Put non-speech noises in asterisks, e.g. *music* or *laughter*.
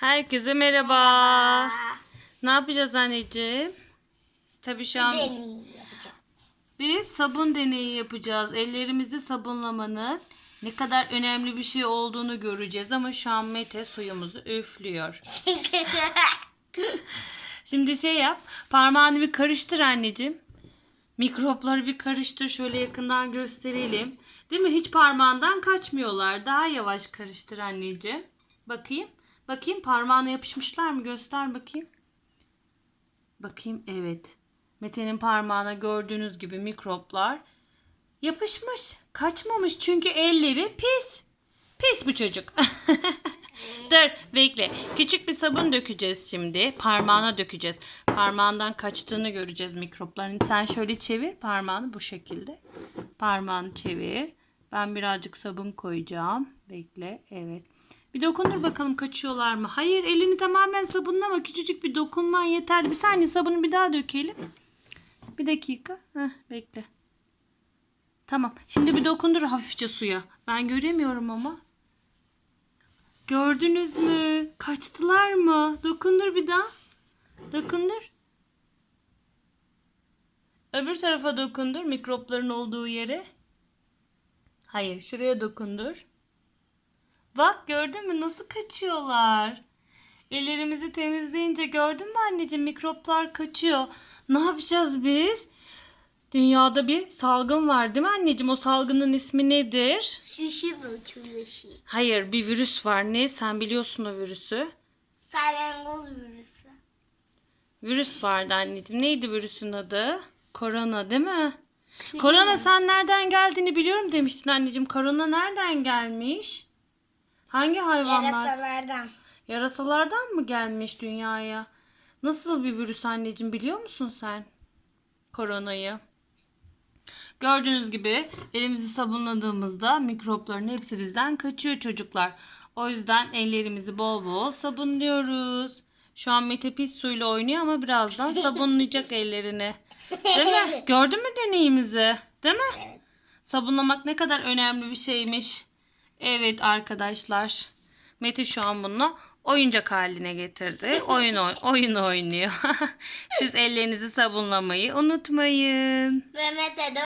Herkese merhaba. Aa, Ne yapacağız anneciğim? Tabii şu an biz sabun deneyi yapacağız. Ellerimizi sabunlamanın ne kadar önemli bir şey olduğunu göreceğiz ama şu an Mete suyumuzu üflüyor. *laughs* Şimdi şey yap. Parmağını bir karıştır anneciğim. Mikropları bir karıştır. Şöyle yakından gösterelim. Değil mi? Hiç parmağından kaçmıyorlar. Daha yavaş karıştır anneciğim. Bakayım. Bakayım parmağına yapışmışlar mı? Göster bakayım. Bakayım evet. Mete'nin parmağına gördüğünüz gibi mikroplar yapışmış. Kaçmamış çünkü elleri pis. Pis bu çocuk. *laughs* Dur bekle. Küçük bir sabun dökeceğiz şimdi. Parmağına dökeceğiz. Parmağından kaçtığını göreceğiz mikropların. Sen şöyle çevir parmağını bu şekilde. Parmağını çevir. Ben birazcık sabun koyacağım. Bekle. Evet. Bir dokundur bakalım kaçıyorlar mı? Hayır elini tamamen sabunlama. Küçücük bir dokunman yeterli. Bir saniye sabunu bir daha dökelim. Bir dakika. Heh, bekle. Tamam. Şimdi bir dokundur hafifçe suya. Ben göremiyorum ama. Gördünüz mü? Kaçtılar mı? Dokundur bir daha. Dokundur. Öbür tarafa dokundur mikropların olduğu yere. Hayır, şuraya dokundur. Bak gördün mü nasıl kaçıyorlar? Ellerimizi temizleyince gördün mü anneciğim mikroplar kaçıyor. Ne yapacağız biz? Dünyada bir salgın var değil mi anneciğim? O salgının ismi nedir? Çuvuşu. Hayır bir virüs var. Ne? Sen biliyorsun o virüsü. Salyangoz virüsü. Virüs vardı anneciğim. Neydi virüsün adı? Korona değil mi? Korona sen nereden geldiğini biliyorum demiştin anneciğim. Korona nereden gelmiş? Hangi hayvanlar? Yarasalardan. Yarasalardan mı gelmiş dünyaya? Nasıl bir virüs anneciğim biliyor musun sen? Koronayı. Gördüğünüz gibi elimizi sabunladığımızda mikropların hepsi bizden kaçıyor çocuklar. O yüzden ellerimizi bol bol sabunluyoruz. Şu an Mete pis suyla oynuyor ama birazdan *laughs* sabunlayacak ellerini. Değil mi? *laughs* Gördün mü deneyimizi? Değil mi? Sabunlamak ne kadar önemli bir şeymiş. Evet arkadaşlar. Mete şu an bunu oyuncak haline getirdi. Oyun oy- oyun oynuyor. *laughs* Siz ellerinizi sabunlamayı unutmayın. Mehmet'e de